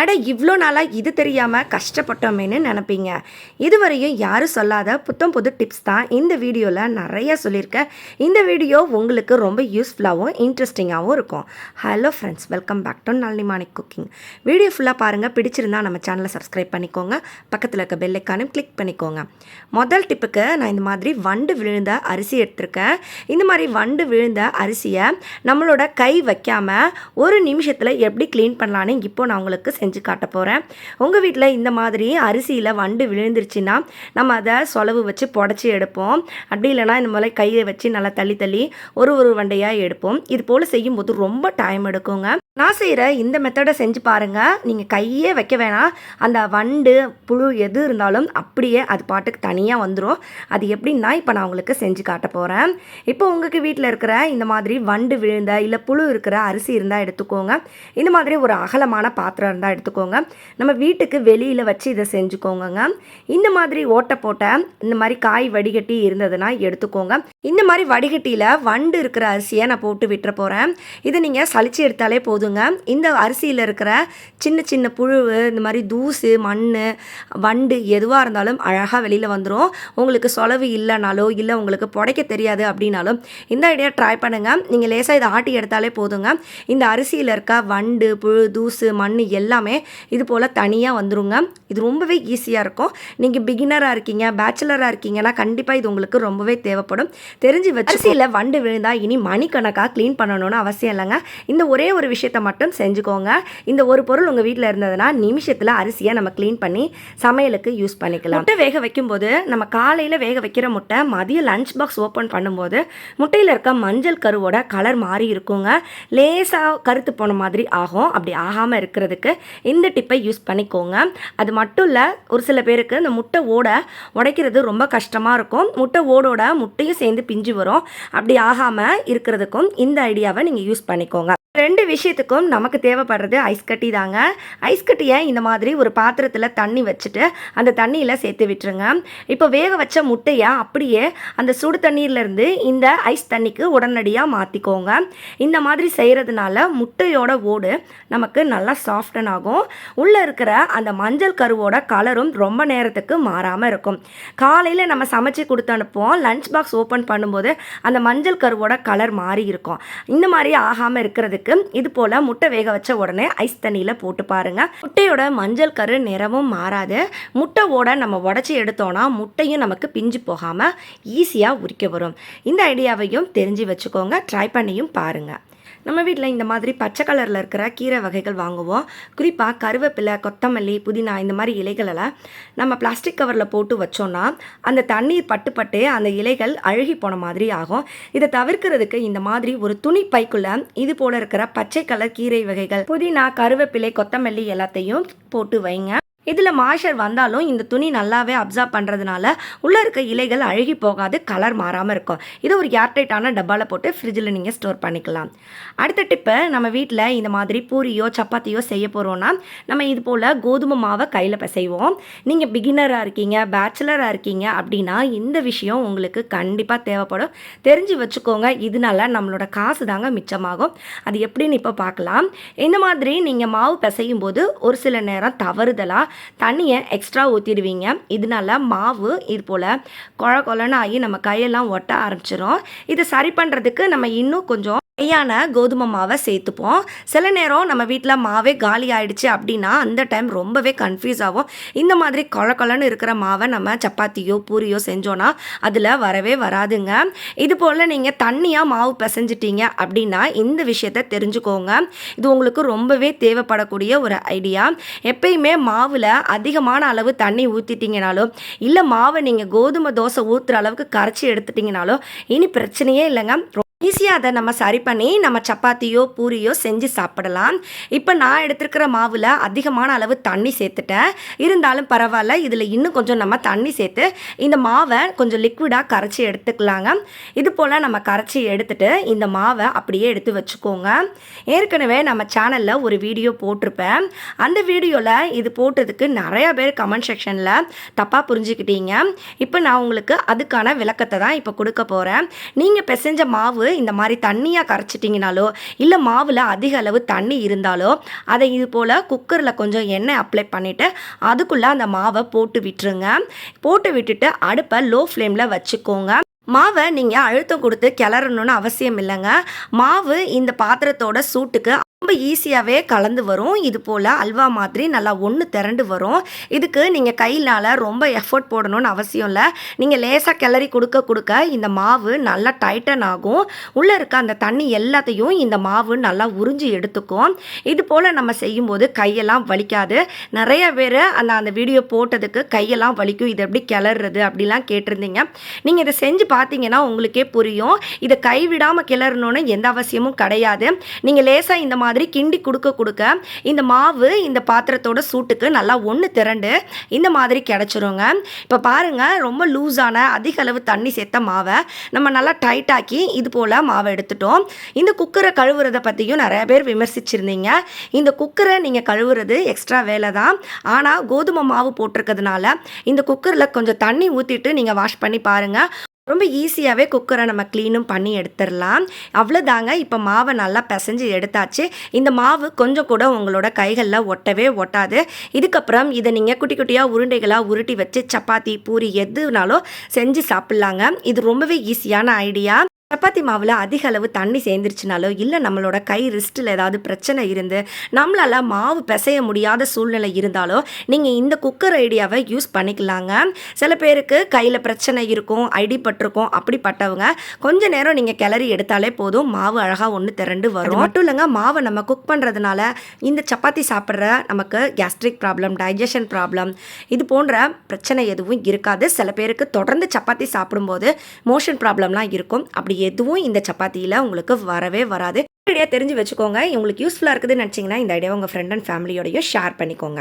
அட இவ்வளோ நாளாக இது தெரியாமல் கஷ்டப்பட்டோமேன்னு நினைப்பீங்க. இதுவரையும் யாரும் சொல்லாத புத்தம் புது டிப்ஸ் தான் இந்த வீடியோவில் நிறைய சொல்லியிருக்கேன் இந்த வீடியோ உங்களுக்கு ரொம்ப யூஸ்ஃபுல்லாகவும் இன்ட்ரெஸ்டிங்காகவும் இருக்கும். Hello friends welcome back to Nalinimani cooking. Video ஃபுல்லாக பாருங்கள் பிடிச்சிருந்தா நம்ம சேனலை சப்ஸ்கிரைப் பண்ணிக்கோங்க. பக்கத்தில் இருக்க பெல்லைக்கானும் கிளிக் பண்ணிக்கோங்க. முதல் டிப்புக்கு நான் இந்த மாதிரி வண்டு விழுந்த அரிசி எடுத்திருக்கேன். இந்த மாதிரி வண்டு விழுந்த அரிசியை நம்மளோட கை வைக்காமல் ஒரு நிமிஷத்தில் எப்படி க்ளீன் பண்ணலான்னு இப்போ நான் உங்களுக்கு செஞ்சு காட்ட போகிறேன் உங்கள் வீட்டில் இந்த மாதிரி அரிசியில் வண்டு விழுந்துருச்சுன்னா நம்ம அதை சொலவு வச்சு புடச்சி எடுப்போம். அப்படி இல்லைன்னா இந்த மாதிரி கையை வச்சு நல்லா தள்ளி தள்ளி ஒரு ஒரு வண்டையாக எடுப்போம். இது போல் செய்யும்போது ரொம்ப டைம் எடுக்குங்க. நான் செய்கிற இந்த மெத்தடை செஞ்சு பாருங்கள் நீங்கள் கையே வைக்க வேணாம். அந்த வண்டு புழு எது இருந்தாலும் அப்படியே அது பாட்டுக்கு தனியாக வந்துடும் அது எப்படின்னா இப்போ நான் உங்களுக்கு செஞ்சு காட்ட போகிறேன் இப்போ உங்களுக்கு வீட்டில் இருக்கிற இந்த மாதிரி வண்டு விழுந்த இல்லை புழு இருக்கிற அரிசி இருந்தால் எடுத்துக்கோங்க. இந்த மாதிரி ஒரு அகலமான பாத்திரம் இருந்தால் எடுத்துக்கோங்க. நம்ம வீட்டுக்கு வெளியில் வச்சு இதை செஞ்சுக்கோங்கங்க. இந்த மாதிரி ஓட்டை போட்ட இந்த மாதிரி காய் வடிகட்டி இருந்ததுன்னா எடுத்துக்கோங்க. இந்த மாதிரி வடிகட்டியில் வண்டு இருக்கிற அரிசியை நான் போட்டு விட்டுற போகிறேன் இதை நீங்கள் சலிச்சு எடுத்தாலே போதும். போதுங்க. இந்த அரிசியில் இருக்கிற சின்ன சின்ன புழு இந்த மாதிரி தூசு மண் வண்டு எதுவாக இருந்தாலும் அழகாக வெளியில் வந்துடும் உங்களுக்கு சொலவு இல்லைனாலோ இல்லை உங்களுக்கு புடைக்க தெரியாது அப்படின்னாலும் இந்த ஐடியா ட்ரை பண்ணுங்கள் நீங்கள் லேசாக இதை ஆட்டி எடுத்தாலே போதுங்க. இந்த அரிசியில் இருக்க வண்டு புழு தூசு மண் எல்லாமே இது போல் தனியாக வந்துருங்க. இது ரொம்பவே ஈஸியாக இருக்கும். நீங்கள் பிகினராக இருக்கீங்க பேச்சுலராக இருக்கீங்கன்னா கண்டிப்பாக இது உங்களுக்கு ரொம்பவே தேவைப்படும். தெரிஞ்சு வச்சு வண்டு விழுந்தால் இனி மணிக்கணக்காக க்ளீன் பண்ணணும்னு அவசியம் இல்லைங்க. இந்த ஒரே ஒரு விஷயத்தை மட்டும் செஞ்சுக்கோங்க. இந்த ஒரு பொருள் உங்கள் வீட்டில் இருந்ததுன்னா நிமிஷத்தில் அரிசியை நம்ம க்ளீன் பண்ணி சமையலுக்கு யூஸ் பண்ணிக்கலாம். முட்டை வேக வைக்கும்போது நம்ம காலையில் வேக வைக்கிற முட்டை மதியம் லஞ்ச் பாக்ஸ் ஓப்பன் பண்ணும்போது முட்டையில் இருக்க மஞ்சள் கருவோட கலர் மாறி இருக்குங்க. லேசாக கருத்து போன மாதிரி ஆகும். அப்படி ஆகாமல் இருக்கிறதுக்கு இந்த டிப்பை யூஸ் பண்ணிக்கோங்க. அது மட்டும் இல்லை ஒரு சில பேருக்கு இந்த முட்டை ஓட உடைக்கிறது ரொம்ப கஷ்டமாக இருக்கும். முட்டை ஓடோட முட்டையும் சேர்ந்து பிஞ்சு வரும். அப்படி ஆகாமல் இருக்கிறதுக்கும் இந்த ஐடியாவை நீங்கள் யூஸ் பண்ணிக்கோங்க. ரெண்டு விஷயத்துக்கும் நமக்கு தேவைப்படுறது ஐஸ் கட்டி தாங்க. ஐஸ் கட்டியை இந்த மாதிரி ஒரு பாத்திரத்தில் தண்ணி வச்சுட்டு அந்த தண்ணியில் சேர்த்து விட்டுருங்க. இப்போ வேக வச்ச முட்டையை அப்படியே அந்த சுடு தண்ணீர்லேருந்து இந்த ஐஸ் தண்ணிக்கு உடனடியாக மாற்றிக்கோங்க இந்த மாதிரி செய்கிறதுனால முட்டையோட ஓடு நமக்கு நல்லா சாஃப்டன் ஆகும். உள்ளே இருக்கிற அந்த மஞ்சள் கருவோட கலரும் ரொம்ப நேரத்துக்கு மாறாமல் இருக்கும். காலையில் நம்ம சமைச்சு கொடுத்து அனுப்புவோம். லஞ்ச் பாக்ஸ் ஓப்பன் பண்ணும்போது அந்த மஞ்சள் கருவோட கலர் மாறி இருக்கும். இந்த மாதிரி ஆகாமல் இருக்கிறதுக்கு இது போல் முட்டை வேக வச்ச உடனே ஐஸ் தண்ணியில் போட்டு பாருங்க. முட்டையோட மஞ்சள் கரு நிறமும் மாறாது. முட்டை ஓட நம்ம உடச்சி எடுத்தோன்னா முட்டையும் நமக்கு பிஞ்சு போகாமல் ஈஸியாக உரிக்க வரும். இந்த ஐடியாவையும் தெரிஞ்சு வச்சுக்கோங்க. ட்ரை பண்ணியும் பாருங்கள் நம்ம வீட்டில் இந்த மாதிரி பச்சை கலரில் இருக்கிற கீரை வகைகள் வாங்குவோம். குறிப்பாக கருவேப்பிலை கொத்தமல்லி புதினா இந்த மாதிரி இலைகளெல்லாம் நம்ம பிளாஸ்டிக் கவரில் போட்டு வச்சோன்னா அந்த தண்ணீர் பட்டு பட்டு அந்த இலைகள் அழுகி போன மாதிரி ஆகும். இதை தவிர்க்கிறதுக்கு இந்த மாதிரி ஒரு துணி பைக்குள்ள இது போல இருக்கிற பச்சை கலர் கீரை வகைகள் புதினா கருவேப்பிலை கொத்தமல்லி எல்லாத்தையும் போட்டு வைங்க. இதில் மாஷர் வந்தாலும் இந்த துணி நல்லாவே அப்சர்வ் பண்ணுறதுனால உள்ளே இருக்க இலைகள் அழுகி போகாது கலர் மாறாமல் இருக்கும். இது ஒரு ஏர்டைட்டான டப்பாவில் போட்டு ஃப்ரிட்ஜில் நீங்கள் ஸ்டோர் பண்ணிக்கலாம். அடுத்த டிப்பு நம்ம வீட்டில் இந்த மாதிரி பூரியோ சப்பாத்தியோ செய்ய போகிறோன்னா நம்ம இது போல் கோதுமை மாவை கையில் பிசைவோம். நீங்கள் பிகினராக இருக்கீங்க பேச்சுலராக இருக்கீங்க அப்படின்னா இந்த விஷயம் உங்களுக்கு கண்டிப்பாக தேவைப்படும். தெரிஞ்சு வச்சுக்கோங்க இதனால நம்மளோட காசு தாங்க மிச்சமாகும். அது எப்படின்னு இப்போ பார்க்கலாம். இந்த மாதிரி நீங்கள் மாவு பிசையும் போது ஒரு சில நேரம் தவறுதலாக தண்ணியை எக்ஸ்ட்ரா ஊற்றிடுவீங்க இதனால மாவு இது போல் கொழ கொலன்னு ஆகி நம்ம கையெல்லாம் ஒட்ட ஆரம்பிச்சிடும் இதை சரி பண்ணுறதுக்கு நம்ம இன்னும் கொஞ்சம் கையான கோதுமை மாவை சேர்த்துப்போம். சில நேரம் நம்ம வீட்டில் மாவே காலி ஆயிடுச்சு அப்படின்னா அந்த டைம் ரொம்பவே கன்ஃபியூஸ் ஆகும். இந்த மாதிரி கொழ கொலன்னு இருக்கிற மாவை நம்ம சப்பாத்தியோ பூரியோ செஞ்சோன்னா அதில் வரவே வராதுங்க. இது போல் நீங்கள் தண்ணியாக மாவு பிசைஞ்சிட்டீங்க அப்படின்னா இந்த விஷயத்த தெரிஞ்சுக்கோங்க. இது உங்களுக்கு ரொம்பவே தேவைப்படக்கூடிய ஒரு ஐடியா. எப்பயுமே மாவில் அதிகமான அளவு தண்ணி ஊற்றிட்டீங்கனாலோ இல்லை மாவை நீங்கள் கோதுமை தோசை ஊற்றுற அளவுக்கு கரைச்சி எடுத்துட்டிங்கனாலோ இனி பிரச்சனையே இல்லைங்க. ஈஸியாக அதை நம்ம சரி பண்ணி நம்ம சப்பாத்தியோ பூரியோ செஞ்சு சாப்பிடலாம். இப்போ நான் எடுத்துருக்கிற மாவில் அதிகமான அளவு தண்ணி சேர்த்துட்டேன். இருந்தாலும் பரவாயில்ல இதில் இன்னும் கொஞ்சம் நம்ம தண்ணி சேர்த்து இந்த மாவை கொஞ்சம் லிக்விடாக கரைச்சி எடுத்துக்கலாங்க. இது போல் நம்ம கரைச்சி எடுத்துட்டு இந்த மாவை அப்படியே எடுத்து வச்சுக்கோங்க. ஏற்கனவே நம்ம சேனலில் ஒரு வீடியோ போட்டிருப்பேன். அந்த வீடியோவில் இது போட்டதுக்கு நிறையா பேர் கமெண்ட் செக்ஷனில் தப்பாக புரிஞ்சுக்கிட்டீங்க. இப்போ நான் உங்களுக்கு அதுக்கான விளக்கத்தை தான் இப்போ கொடுக்க போகிறேன் நீங்கள் பிசைஞ்ச மாவு இந்த மாதிரி தண்ணியாக கரைச்சிட்டிங்கனாலோ இல்லை மாவில் அதிக அளவு தண்ணி இருந்தாலோ அதை இது போல் குக்கரில் கொஞ்சம் எண்ணெய் அப்ளை பண்ணிவிட்டு அதுக்குள்ளே அந்த மாவை போட்டு விட்டுருங்க. போட்டு விட்டுட்டு அடுப்பை லோ ஃப்ளேமில் வச்சுக்கோங்க. மாவை நீங்கள் அழுத்தம் கொடுத்து கிளறணும்னு அவசியம் இல்லைங்க. மாவு இந்த பாத்திரத்தோட சூட்டுக்கு ரொம்ப ஈஸியாகவே கலந்து வரும். இது போல் அல்வா மாதிரி நல்லா ஒன்று திரண்டு வரும். இதுக்கு நீங்கள் கையினால் ரொம்ப எஃபர்ட் போடணும்னு அவசியம் இல்லை. நீங்கள் லேசாக கிளறி கொடுக்க கொடுக்க இந்த மாவு நல்லா டைட்டன் ஆகும். உள்ளே இருக்க அந்த தண்ணி எல்லாத்தையும் இந்த மாவு நல்லா உறிஞ்சி எடுத்துக்கும். இது போல் நம்ம செய்யும்போது கையெல்லாம் வலிக்காது. நிறைய பேர் அந்த அந்த வீடியோ போட்டதுக்கு கையெல்லாம் வலிக்கும். இது எப்படி கிளறுறது அப்படிலாம் கேட்டிருந்தீங்க. நீங்கள் இதை செஞ்சு பார்த்தீங்கன்னா உங்களுக்கே புரியும். இதை கைவிடாமல் கிளறணும்னு எந்த அவசியமும் கிடையாது. நீங்கள் லேசாக இந்த மாதிரி மாதிரி கிண்டி கொடுக்க கொடுக்க இந்த மாவு இந்த பாத்திரத்தோட சூட்டுக்கு நல்லா ஒன்று திரண்டு இந்த மாதிரி கிடச்சிருங்க. இப்போ பாருங்கள் ரொம்ப லூஸான அதிக அளவு தண்ணி சேர்த்த மாவை நம்ம நல்லா டைட்டாக்கி இது போல் மாவை எடுத்துட்டோம். இந்த குக்கரை கழுவுறதை பற்றியும் நிறைய பேர் விமர்சிச்சிருந்தீங்க. இந்த குக்கரை நீங்கள் கழுவுறது எக்ஸ்ட்ரா வேலை தான். ஆனால் கோதுமை மாவு போட்டிருக்கிறதுனால இந்த குக்கரில் கொஞ்சம் தண்ணி ஊற்றிட்டு நீங்கள் வாஷ் பண்ணி பாருங்கள் ரொம்ப ஈஸியாகவே குக்கரை நம்ம க்ளீனும் பண்ணி எடுத்துடலாம். அவ்வளோதாங்க இப்போ மாவை நல்லா பிசைஞ்சு எடுத்தாச்சு. இந்த மாவு கொஞ்சம் கூட உங்களோட கைகளில் ஒட்டவே ஒட்டாது. இதுக்கப்புறம் இதை நீங்கள் குட்டி குட்டியாக உருண்டைகளாக உருட்டி வச்சு சப்பாத்தி பூரி எதுனாலும் செஞ்சு சாப்பிட்லாங்க. இது ரொம்பவே ஈஸியான ஐடியா சப்பாத்தி மாவில் அதிக அளவு தண்ணி சேர்ந்துருச்சுனாலோ இல்லை நம்மளோட கை ரிஸ்ட்டில் ஏதாவது பிரச்சனை இருந்து நம்மளால் மாவு பிசைய முடியாத சூழ்நிலை இருந்தாலோ நீங்கள் இந்த குக்கர் ஐடியாவை யூஸ் பண்ணிக்கலாங்க. சில பேருக்கு கையில் பிரச்சனை இருக்கும் அடிபட்டிருக்கும் அப்படிப்பட்டவங்க கொஞ்ச நேரம் நீங்கள் கிளறி எடுத்தாலே போதும் மாவு அழகாக ஒன்று திரண்டு வரும். மட்டும் இல்லைங்க மாவை நம்ம குக் பண்ணுறதுனால இந்த சப்பாத்தி சாப்பிட்ற நமக்கு கேஸ்ட்ரிக் ப்ராப்ளம் டைஜஷன் ப்ராப்ளம் இது போன்ற பிரச்சனை எதுவும் இருக்காது. சில பேருக்கு தொடர்ந்து சப்பாத்தி சாப்பிடும்போது மோஷன் ப்ராப்ளம்லாம் இருக்கும். அப்படி எதுவும் இந்த சப்பாத்தியில் உங்களுக்கு வரவே வராது. ஐடியா தெரிஞ்சு வச்சுக்கோங்க. உங்களுக்கு யூஸ்ஃபுல்லாக இருக்குதுன்னு நினச்சிங்கன்னா இந்த ஐடியா உங்கள் ஃப்ரெண்ட் அண்ட் ஃபேமிலியோடையும் ஷேர் பண்ணிக்கோங்க.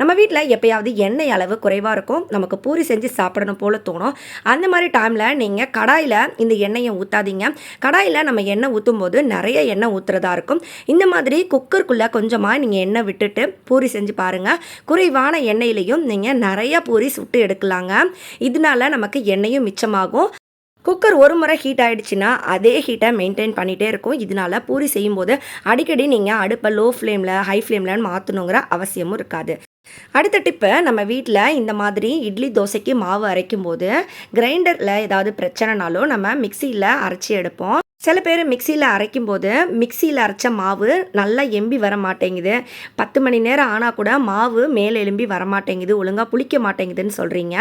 நம்ம வீட்டில் எப்பயாவது எண்ணெய் அளவு குறைவாக இருக்கும். நமக்கு பூரி செஞ்சு சாப்பிடணும் போல் தோணும். அந்த மாதிரி டைமில் நீங்கள் கடாயில் இந்த எண்ணெயை ஊற்றாதீங்க கடாயில் நம்ம எண்ணெய் ஊற்றும் போது நிறைய எண்ணெய் ஊற்றுறதா இருக்கும். இந்த மாதிரி குக்கருக்குள்ளே கொஞ்சமாக நீங்கள் எண்ணெய் விட்டுட்டு பூரி செஞ்சு பாருங்கள் குறைவான எண்ணெயிலையும் நீங்கள் நிறைய பூரி சுட்டு எடுக்கலாங்க. இதனால நமக்கு எண்ணெயும் மிச்சமாகும். குக்கர் ஒரு முறை ஹீட் ஆகிடுச்சின்னா அதே ஹீட்டை மெயின்டைன் பண்ணிகிட்டே இருக்கும். இதனால் பூரி செய்யும்போது அடிக்கடி நீங்கள் அடுப்பை லோ ஃப்ளேமில் ஹை ஃப்ளேம்லன்னு மாற்றணுங்கிற அவசியமும் இருக்காது. அடுத்த டிப்பு நம்ம வீட்டில் இந்த மாதிரி இட்லி தோசைக்கு மாவு அரைக்கும் போது கிரைண்டரில் ஏதாவது பிரச்சனைனாலும் நம்ம மிக்சியில் அரைச்சி எடுப்போம். சில பேர் மிக்சியில் அரைக்கும் போது மிக்சியில் அரைச்ச மாவு நல்லா எம்பி வர மாட்டேங்குது பத்து மணி நேரம் ஆனால் கூட மாவு மேலே எலும்பி வர மாட்டேங்குது ஒழுங்காக புளிக்க மாட்டேங்குதுன்னு சொல்கிறீங்க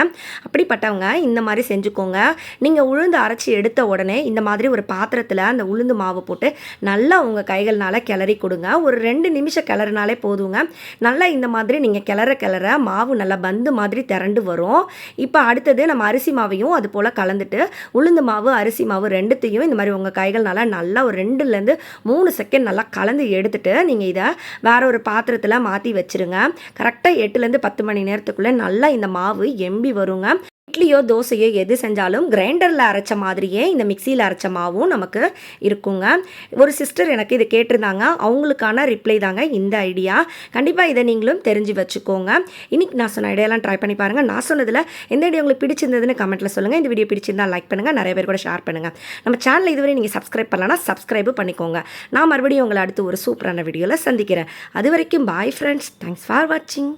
அப்படிப்பட்டவங்க இந்த மாதிரி செஞ்சுக்கோங்க. நீங்கள் உளுந்து அரைச்சி எடுத்த உடனே இந்த மாதிரி ஒரு பாத்திரத்தில் அந்த உளுந்து மாவு போட்டு நல்லா உங்கள் கைகள்னால் கிளறி கொடுங்க. ஒரு ரெண்டு நிமிஷம் கிளறினாலே போதுங்க. நல்லா இந்த மாதிரி நீங்கள் கிளற கிளற மாவு நல்லா பந்து மாதிரி திரண்டு வரும். இப்போ அடுத்தது நம்ம அரிசி மாவையும் அது போல் கலந்துட்டு உளுந்து மாவு அரிசி மாவு ரெண்டுத்தையும் இந்த மாதிரி உங்கள் கை காய்கள்னால நல்லா ஒரு ரெண்டுலேருந்து மூணு செகண்ட் நல்லா கலந்து எடுத்துட்டு நீங்கள் இதை வேற ஒரு பாத்திரத்தில் மாற்றி வச்சுருங்க. கரெக்டாக எட்டுலேருந்து பத்து மணி நேரத்துக்குள்ளே நல்லா இந்த மாவு எம்பி வருங்க. இட்லியோ தோசையோ எது செஞ்சாலும் கிரைண்டரில் அரைச்ச மாதிரியே இந்த மிக்சியில் அரைச்ச மாவும் நமக்கு இருக்குங்க. ஒரு சிஸ்டர் எனக்கு இது கேட்டிருந்தாங்க. அவங்களுக்கான ரிப்ளை தாங்க இந்த ஐடியா. கண்டிப்பாக இதை நீங்களும் தெரிஞ்சு வச்சுக்கோங்க. இன்றைக்கி நான் சொன்ன ஐடியாலாம் ட்ரை பண்ணி பாருங்கள் நான் சொன்னதில் எந்த ஐடியா உங்களுக்கு பிடிச்சிருந்ததுன்னு கமெண்ட்டில் சொல்லுங்கள் இந்த வீடியோ பிடிச்சிருந்தா லைக் பண்ணுங்கள் நிறைய பேர் கூட ஷேர் பண்ணுங்கள் நம்ம சேனல் இதுவரை நீங்கள் சப்ஸ்கிரைப் பண்ணலன்னா சப்ஸ்கிரைபு பண்ணிக்கோங்க. நான் மறுபடியும் உங்களை அடுத்து ஒரு சூப்பரான வீடியோவில் சந்திக்கிறேன். அது வரைக்கும் பாய் ஃப்ரெண்ட்ஸ் தேங்க்ஸ் ஃபார் வாட்சிங்